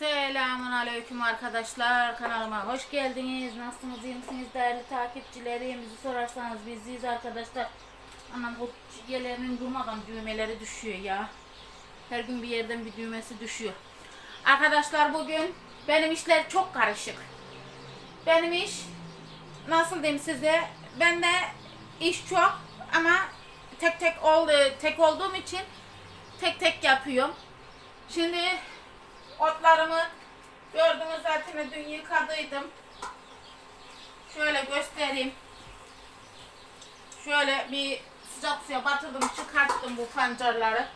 Selamun aleyküm arkadaşlar. Kanalıma hoş geldiniz. Nasılsınız, iyi misiniz değerli takipçilerimizi sorarsanız biziz arkadaşlar. Anam bu yerlerinin durmadan düğmeleri düşüyor ya. Her gün bir yerden bir düğmesi düşüyor. Arkadaşlar bugün benim işler çok karışık. Benim iş nasıl diyeyim size? Ben de iş çok ama tek tek ol, tek olduğum için tek tek yapıyorum. Şimdi otlarımı gördünüz zaten dün yıkadıydım. Şöyle göstereyim. Şöyle bir sıcak suya batırdım, çıkarttım bu pancarları.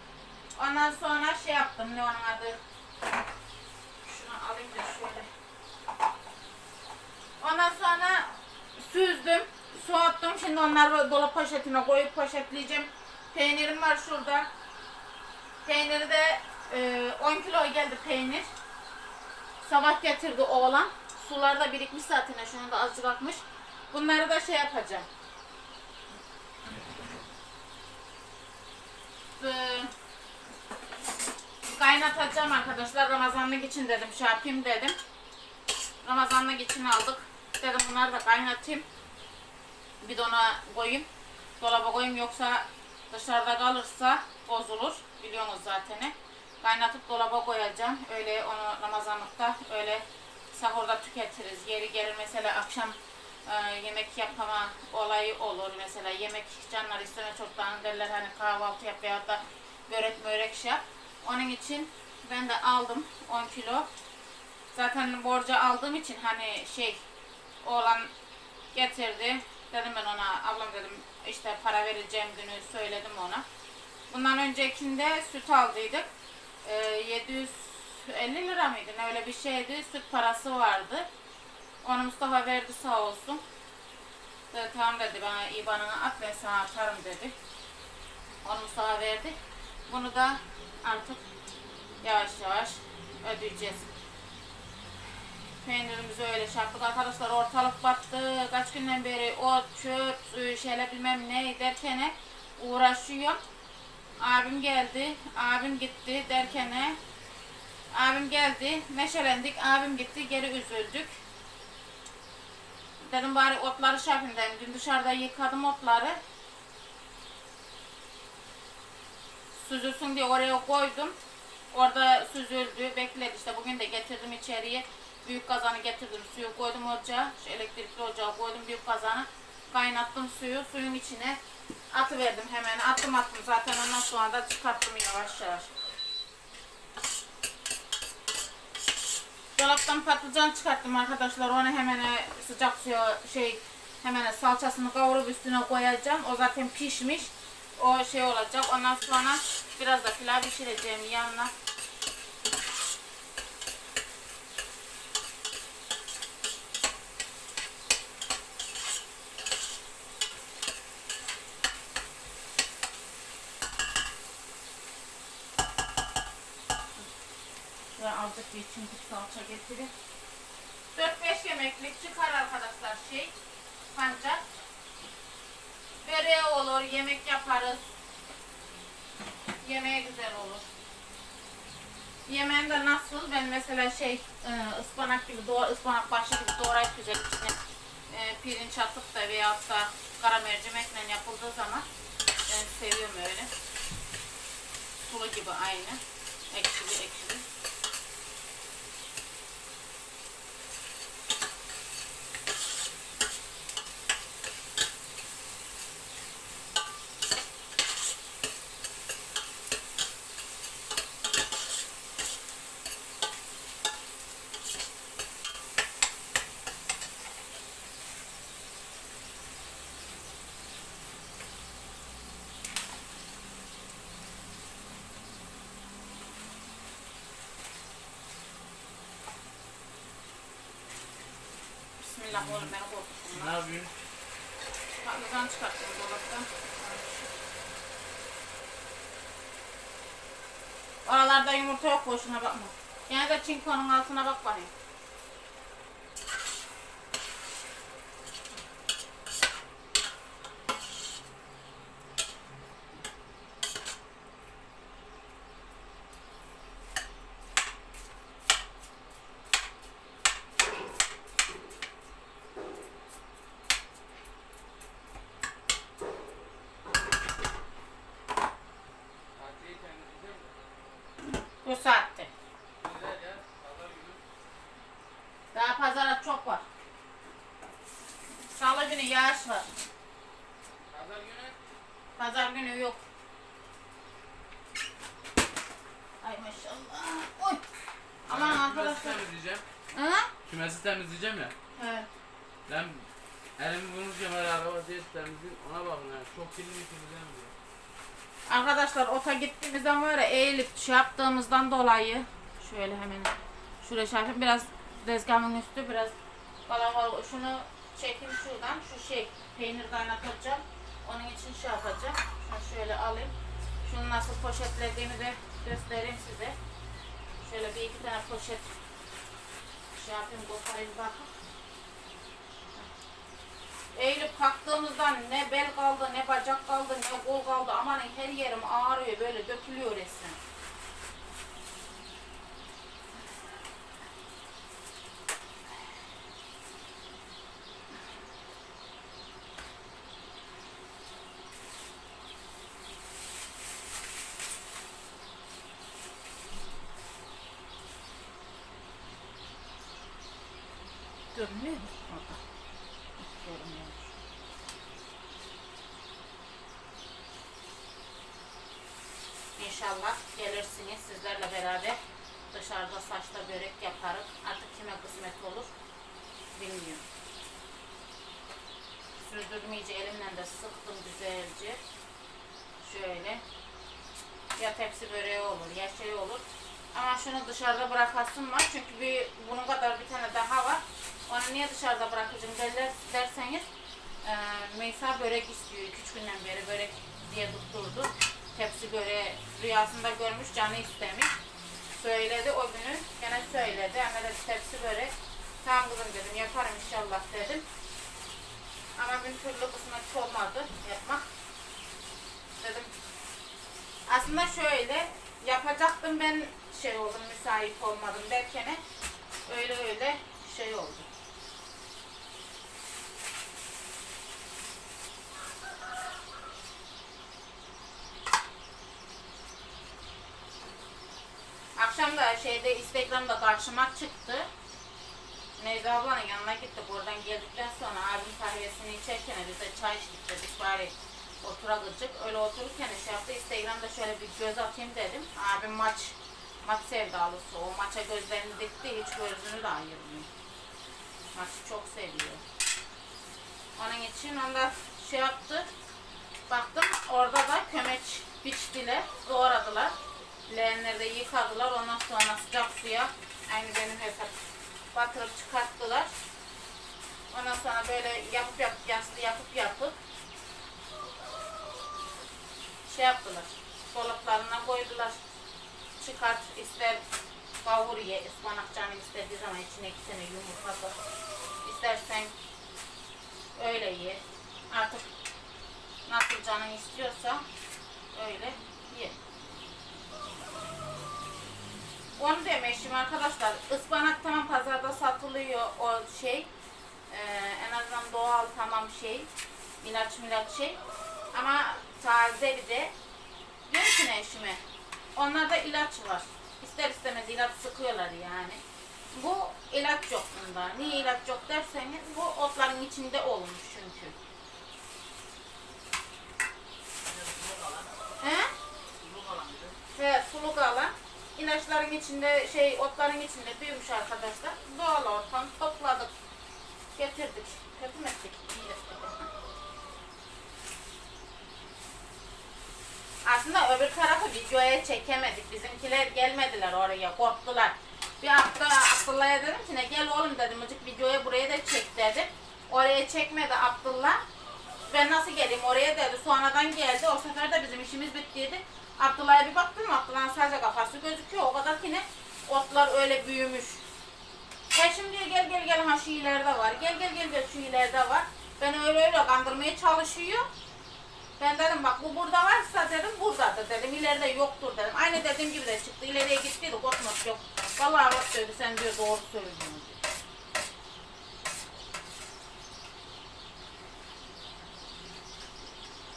Ondan sonra şey yaptım, ne onun adı? Şunu alayım da şöyle. Ondan sonra süzdüm, soğuttum. Şimdi onları dolap poşetine koyup poşetleyeceğim. Peynirim var şurada. Peyniri de e, 10 kilo geldi peynir. Sabah getirdi oğlan. Sular da birikmiş zaten. Şunu da azıcık akmış. Bunları da şey yapacağım. E, kaynatacağım arkadaşlar. Ramazanlık için dedim. Şey yapayım dedim. Ramazanlık için aldık. Dedim bunları da kaynatayım. Bidona koyayım. Dolaba koyayım yoksa dışarıda kalırsa bozulur. Biliyorsunuz zaten. Kaynatıp dolaba koyacağım. Öyle onu Ramazanlıkta öyle sahurda tüketiriz. Yeri gelir mesela akşam e, yemek yapama olayı olur. Mesela yemek canlar isteme çoktan derler hani kahvaltı yap veya da börek börek şey yap. Onun için ben de aldım 10 kilo. Zaten borca aldığım için hani şey oğlan getirdi. Dedim ben ona ablam dedim işte para vereceğim günü söyledim ona. Bundan öncekinde süt aldıydık. Ee, 750 lira mıydı? Ne öyle bir şeydi. Süt parası vardı. Onu Mustafa verdi sağ olsun. Dedi, tamam dedi bana IBAN'ını at ben sana atarım dedi. Onu Mustafa verdi. Bunu da artık yavaş yavaş ödeyeceğiz. Peynirimizi öyle yaptık arkadaşlar ortalık battı. Kaç günden beri ot, çöp, suyu, şeyler bilmem ne derken uğraşıyorum. Abim geldi, abim gitti derken abim geldi, neşelendik, abim gitti, geri üzüldük. Dedim bari otları şey yapayım dedim. Dün dışarıda yıkadım otları. Süzülsün diye oraya koydum. Orada süzüldü, bekledi. İşte bugün de getirdim içeriye. Büyük kazanı getirdim, suyu koydum ocağa. Şu elektrikli ocağa koydum büyük kazanı. Kaynattım suyu, suyun içine atıverdim hemen. Attım attım zaten ondan sonra da çıkarttım yavaş yavaş. Dolaptan patlıcan çıkarttım arkadaşlar. Onu hemen e, sıcak suya şey hemen salçasını kavurup üstüne koyacağım. O zaten pişmiş. O şey olacak. Ondan sonra biraz da pilav pişireceğim yanına. Azıcık bir çünkü salça getirip 4-5 yemeklik çıkar arkadaşlar şey pancar. Böreği olur, yemek yaparız. Yemeğe güzel olur. Yemeğinde nasıl? Ben mesela şey e, ıspanak gibi doğra, ıspanak başı gibi doğrayıp güzel içine e, pirinç atıp da veyahut da kara mercimekle yapıldığı zaman ben seviyorum öyle. Sulu gibi aynı. Bismillah oğlum beni korkutma. Ne yapıyorsun? Patlıcan çıkarttım dolaptan. Oralarda yumurta yok boşuna bakma. Yine de çinkonun altına bak bakayım. çok var. Salı günü yağış var. Pazar günü? Pazar günü yok. Ay maşallah. Oy. Aman Kümesi arkadaşlar. temizleyeceğim. Ha? Kümesi temizleyeceğim ya. He. Ben elimi vurunca her araba diye temizleyeyim. Ona bakın yani. Çok kirli bir temizleyeyim diyor. Arkadaşlar ota gittiğimizden var eğilip şey yaptığımızdan dolayı şöyle hemen şuraya şarkı biraz tezgahın üstü biraz kalabalık. Şunu çekin şuradan. Şu şey peynir kaynatacağım. Onun için şey yapacağım. Şunu şöyle alayım. Şunu nasıl poşetlediğimi de göstereyim size. Şöyle bir iki tane poşet şey yapayım koparayım bakın. Eğilip kalktığımızdan ne bel kaldı, ne bacak kaldı, ne kol kaldı. Aman her yerim ağrıyor böyle dökülüyor resmen. Görünüyor mu? Orada. Görünüyor. İnşallah gelirsiniz sizlerle beraber dışarıda saçta börek yaparız. Artık kime kısmet olur bilmiyorum. Sürdürmeyici elimle de sıktım güzelce. Şöyle. Ya tepsi böreği olur ya şey olur. Ama şunu dışarıda bırakasım var. Çünkü bir, bunun kadar bir tane daha var. Onu niye dışarıda bırakacağım derler, derseniz e, Meysa börek istiyor. 2-3 günden beri börek diye tutturdu. Tepsi böreği rüyasında görmüş, canı istemiş. Söyledi o günü, gene söyledi. Ama dedi tepsi börek. Tamam kızım dedim, yaparım inşallah dedim. Ama bir türlü kısmet olmadı yapmak. Dedim aslında şöyle yapacaktım ben şey oldum müsait olmadım derken öyle öyle şey oldu. Akşam da şeyde Instagram'da karşıma çıktı. Necla ablanın yanına gittik. Oradan geldikten sonra abim kahvesini içerken biz de çay içtik dedik bari oturacak. Öyle otururken şey yaptı. Instagram'da şöyle bir göz atayım dedim. Abim maç maç sevdalısı. O maça gözlerini dikti. Hiç gözünü de ayırmıyor. Maçı çok seviyor. Onun için onda şey yaptı. Baktım orada da kömeç biçtiler. Doğradılar. Leğenleri yıkadılar. Ondan sonra sıcak suya aynı benim hesap batırıp çıkarttılar. Ondan sonra böyle yapıp yapıp yaslı yapıp yapıp şey yaptılar. Dolaplarına koydular. Çıkart ister kavur ye, ıspanak canım istediği zaman içine iki tane yumurta koy. İstersen öyle ye. Artık nasıl canın istiyorsa öyle ye. Onu demişim arkadaşlar. Ispanak tamam pazarda satılıyor o şey. Ee, en azından doğal tamam şey. İlaç milaç şey. Ama taze bir de diyorum ki ne eşime onlarda ilaç var. İster istemez ilaç sıkıyorlar yani. Bu ilaç yok bunda. Niye ilaç yok derseniz bu otların içinde olmuş çünkü. He? He, suluk alan. İlaçların içinde, şey otların içinde büyümüş arkadaşlar. Doğal ortam topladık. Getirdik. Kötü ettik. Aslında öbür tarafı videoya çekemedik. Bizimkiler gelmediler oraya. Korktular. Bir hafta Abdullah'a dedim ki ne gel oğlum dedim. Azıcık videoya buraya da çek dedim. Oraya çekmedi Abdullah. Ben nasıl geleyim oraya dedi. Sonradan geldi. O sefer de bizim işimiz bittiydi. Abdullah'a bir baktım. Abdullah'ın sadece kafası gözüküyor. O kadar ki ne? Otlar öyle büyümüş. He şimdi gel gel gel ha şu ileride var. Gel gel gel gel şu ileride var. Ben öyle öyle kandırmaya çalışıyor. Ben dedim bak bu burada varsa dedim buradadır dedim. İleride yoktur dedim. Aynı dediğim gibi de çıktı. İleriye gittiydi korkmak yok. Vallahi bak söyledi sen diyor doğru söylüyorsun. diyor.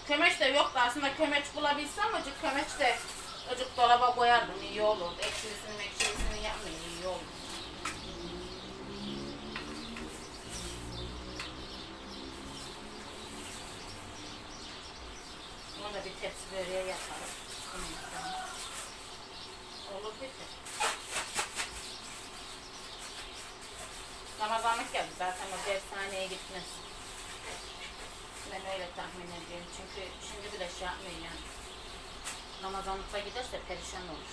Kömeç de yoktu aslında kömeç bulabilsem acık kömeç de acık dolaba koyardım iyi olurdu. Ekşilisini ekşilisini yapmayın iyi olur. Bunu da bir tepsi böreğe yaparım. Olur bitir. Ramazanlık geldi zaten o dershaneye gitmez. Ben öyle tahmin ediyorum. Çünkü şimdi bile şey yapmıyor yani. Ramazanlıkta giderse perişan olur.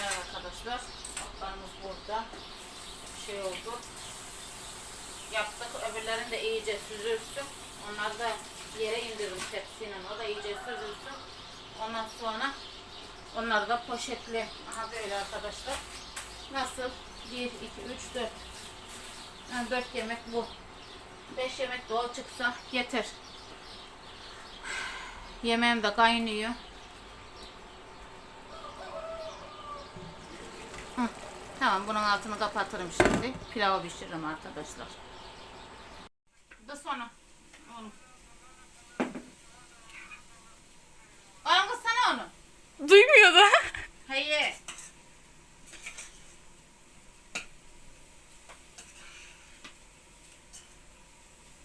Evet arkadaşlar. Otlarımız burada. Şey oldu. Yaptık. Öbürlerini de iyice süzülsün. Onları da yere indiririm tepsiyle. O da iyice süzülsün. Ondan sonra onları da poşetle. Aha böyle arkadaşlar. Nasıl? 1, 2, 3, 4. Yani 4 yemek bu. 5 yemek o çıksa yeter. Yemeğim de kaynıyor. Hı, Tamam bunun altını kapatırım şimdi. Pilavı pişiririm arkadaşlar. Da sonra. Oğlum. Oğlum kız sana onu. Duymuyor da. Hayır.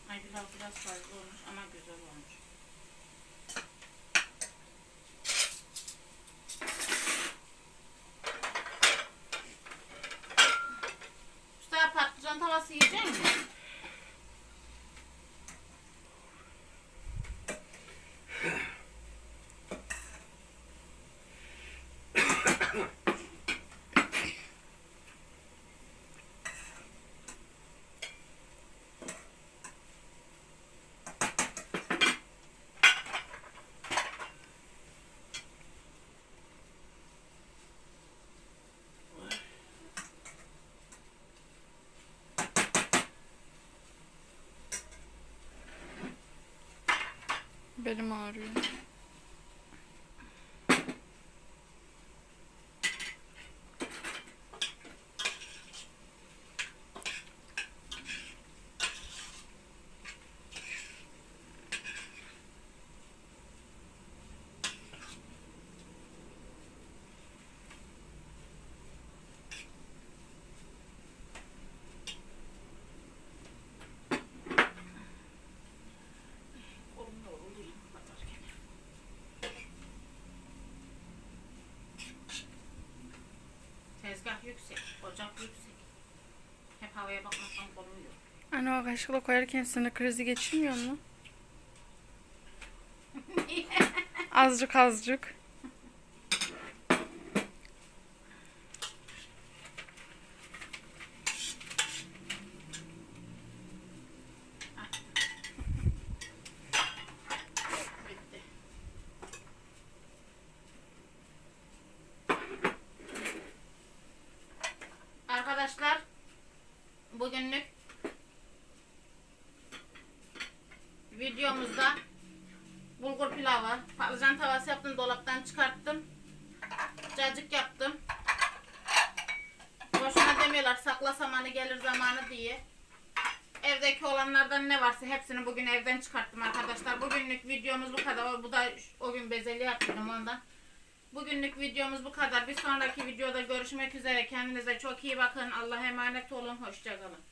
Ay pilav biraz fazla olmuş ama güzel olmuş. Usta patlıcan tavası yiyecek misin? Belim ağrıyor. Anne o kaşıkla koyarken sinir krizi geçirmiyor mu? Azıcık azıcık. Bitti. Arkadaşlar bugünlük videomuzda bulgur pilavı, patlıcan tavası yaptım, dolaptan çıkarttım. Cacık yaptım. Boşuna demiyorlar sakla zamanı gelir zamanı diye. Evdeki olanlardan ne varsa hepsini bugün evden çıkarttım arkadaşlar. Bugünlük videomuz bu kadar. Bu da o gün bezelye yaptım ondan. Bugünlük videomuz bu kadar. Bir sonraki videoda görüşmek üzere. Kendinize çok iyi bakın. Allah'a emanet olun. Hoşçakalın.